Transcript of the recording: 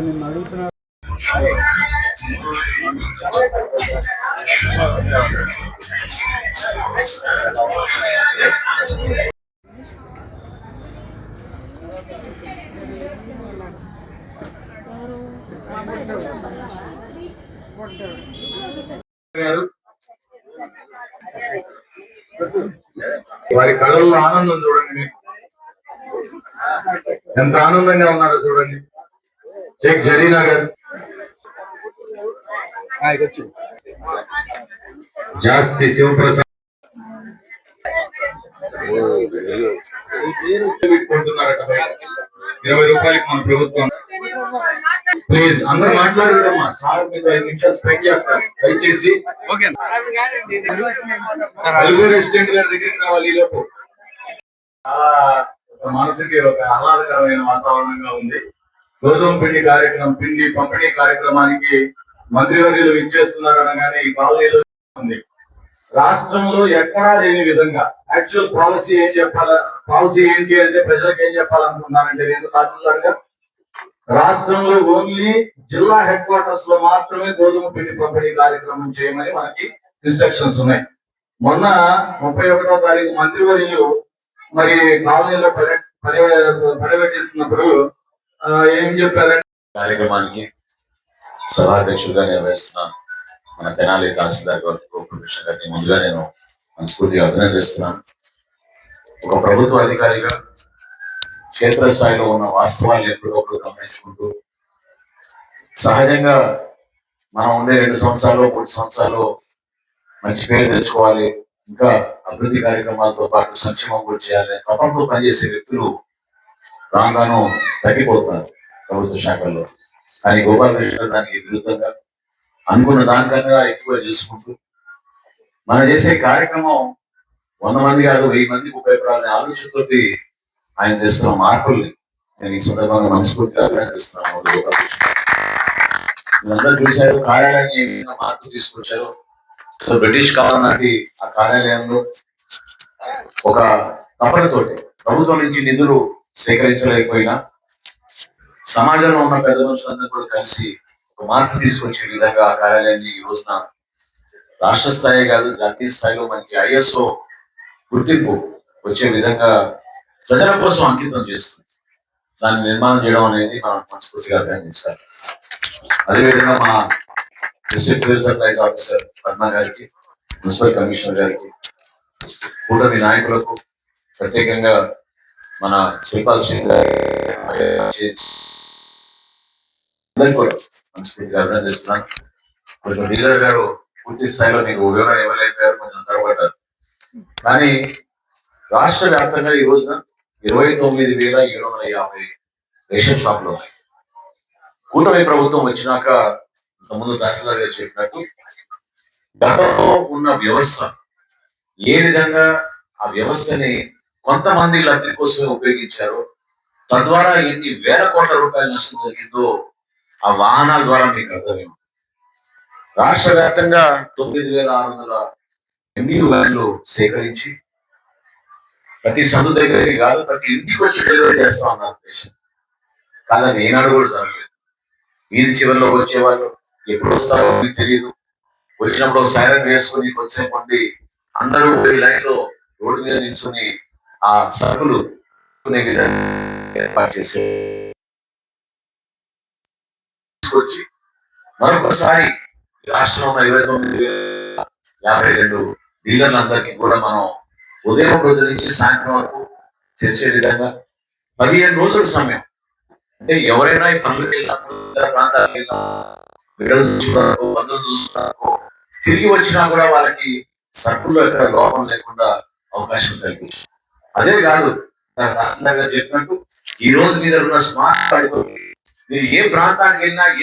నిన్ను అడుగుతున్నా గారు వారి కళల్లో ఆనందం చూడండి. ఎంత ఆనందంగా ఉన్నారో చూడండి. షేక్ జరీనా గారు. జాస్తి శివప్రసాద్. పెట్టుకుంటున్నారట. ఇరవై రూపాయలకి మన ప్రభుత్వం ప్లీజ్ అందరూ మాట్లాడదమ్మా. సార్ మీకు ఐదు నిమిషాలు స్పెండ్ చేస్తారు. దయచేసి రైల్వే రెసిడెంట్ గారి దగ్గరికి రావాలి ఈ లోపు. మనసుకి ఒక ఆహ్లాదకరమైన వాతావరణంగా ఉంది. గోధుమ పిండి కార్యక్రమం పిండి పంపిణీ కార్యక్రమానికి మంత్రివర్యులు ఇచ్చేస్తున్నారు అనగానే ఈ కాలనీలో ఉంది. రాష్ట్రంలో ఎక్కడా లేని విధంగా యాక్చువల్ పాలసీ ఏం చెప్పాలా పాలసీ ఏంటి అంటే ప్రజలకు ఏం చెప్పాలనుకున్నానంటే నేను గా రాష్ట్రంలో ఓన్లీ జిల్లా హెడ్ క్వార్టర్స్లో మాత్రమే గోధుమ పిండి పంపిణీ కార్యక్రమం చేయమని మనకి ఇన్స్ట్రక్షన్స్ ఉన్నాయి. మొన్న ముప్పై ఒకటో తారీఖు మంత్రివర్యులు మరి కాలనీలో పర్య పర్యవేక్షిస్తున్నప్పుడు ఏం చెప్పారంటే కార్యక్రమానికి సభాధ్యక్షుడిగా నిర్వహిస్తున్నాను. మన తెనాలి తహసీల్దార్ గారు గారిని ముందుగా నేను మనస్ఫూర్తిగా అభినందిస్తున్నాను. ఒక ప్రభుత్వ అధికారిగా క్షేత్రస్థాయిలో ఉన్న వాస్తవాలు ఎప్పటికప్పుడు గమనించుకుంటూ సహజంగా మనం ఉండే రెండు సంవత్సరాలు మూడు సంవత్సరాలు మంచి పేరు తెచ్చుకోవాలి ఇంకా అభివృద్ధి కార్యక్రమాలతో పాటు సంక్షేమం కూడా చేయాలి తపంతో పనిచేసే వ్యక్తులు రాగాను తగ్గిపోతున్నారు ప్రభుత్వ శాఖల్లో. కానీ గోపాలకృష్ణ దానికి విరుద్ధంగా అనుకున్న దానికన్నా ఎక్కువ చేసుకుంటూ మనం చేసే కార్యక్రమం వంద మంది కాదు వెయ్యి మందికి ఉపయోగపడాలనే ఆలోచనతోటి ఆయన తెస్తున్న మార్పుల్ని నేను ఈ సందర్భంగా మనస్ఫూర్తిగా అభినందిస్తున్నాను. మీరందరూ చూశారు కార్యాలయాన్ని ఏ విధంగా మార్పు తీసుకొచ్చారు? సో బ్రిటిష్ కాలం నాటి ఆ కార్యాలయంలో ఒక తపనతోటి ప్రభుత్వం నుంచి నిధులు సేకరించలేకపోయినా సమాజంలో ఉన్న పెద్ద మనుషులందరూ కూడా కలిసి ఒక మార్పు తీసుకొచ్చే విధంగా ఆ కార్యాలయాన్ని ఈ రోజున రాష్ట్ర స్థాయి కాదు జాతీయ స్థాయిలో మనకి ఐఎస్ఓ గుర్తింపు వచ్చే విధంగా ప్రజల కోసం అంకితం చేస్తుంది దాన్ని నిర్మాణం చేయడం అనేది మనం మనస్ఫూర్తిగా అభినందించాలి. అదేవిధంగా మా district civil supplies officer Padma గారికి మున్సిపల్ కమిషనర్ గారికి కూటమి నాయకులకు ప్రత్యేకంగా మన శిల్పా శ్రీని అందరికీ కూడా మనస్ఫూర్తిగా అభినందిస్తున్నాను కొంచెం డీలర్ గారు పూర్తి స్థాయిలో మీకు వివరణ ఇవ్వలేకపోయారు కొంచెం తరబడ్డారు కానీ రాష్ట్ర వ్యాప్తంగా ఈ రోజున ఇరవై తొమ్మిది వేల ఏడు వందల యాభై రేషన్ షాపులు ఉన్నాయి. కూటమి ప్రభుత్వం వచ్చినాక ముందు తహసీల్దార్ గారు చెప్పినట్టు గతంలో ఉన్న వ్యవస్థ ఏ విధంగా ఆ వ్యవస్థని కొంతమంది లబ్ధి కోసమే ఉపయోగించారో తద్వారా ఎన్ని వేల కోట్ల రూపాయల నష్టం జరిగిందో ఆ వాహనాల ద్వారా మీకు అర్థమేమి రాష్ట్ర వ్యాప్తంగా తొమ్మిది వేల ఆరు వందల ఎంబీలు వ్యాన్లు సేకరించి ప్రతి సందు దగ్గరికి కాదు ప్రతి ఇంటికి వచ్చి డెలివరీ చేస్తా ఉన్నారు పేషెంట్ కానీ ఏనాడు కూడా జరగలేదు వీధి చివరిలోకి వచ్చేవాళ్ళు ఎప్పుడు వస్తారో మీకు తెలియదు వచ్చినప్పుడు సైరన్ వేసుకొని కొంచెంసేపు ఉండి అందరూ పోయి లైన్లో రోడ్డు మీద నిల్చుని ఆ సరుకులు ఏర్పాటు చేసే తీసుకొచ్చి మరొకసారి రాష్ట్రంలో ఇరవై తొమ్మిది వేల యాభై రెండు డీలర్లందరికీ కూడా మనం ఉదయం రోజు నుంచి సాయంత్రం వరకు తెచ్చే విధంగా పదిహేను రోజుల సమయం. అంటే ఎవరైనా ఈ పనులకు వెళ్ళినప్పుడు ప్రాంతాలకు వెళ్ళినా బిడ్డలు బంధువులు చూసుకోవడానికి తిరిగి వచ్చినా కూడా వాళ్ళకి సరుకుల్లో ఎక్కడ లోపం లేకుండా అవకాశం కల్పించారు. అదే కాదు రాష్ట్రంగా చెప్పినట్టు ఈ రోజు మీద ఉన్న స్మార్ట్ మీరు ఏ ప్రాంతానికి వెళ్ళినా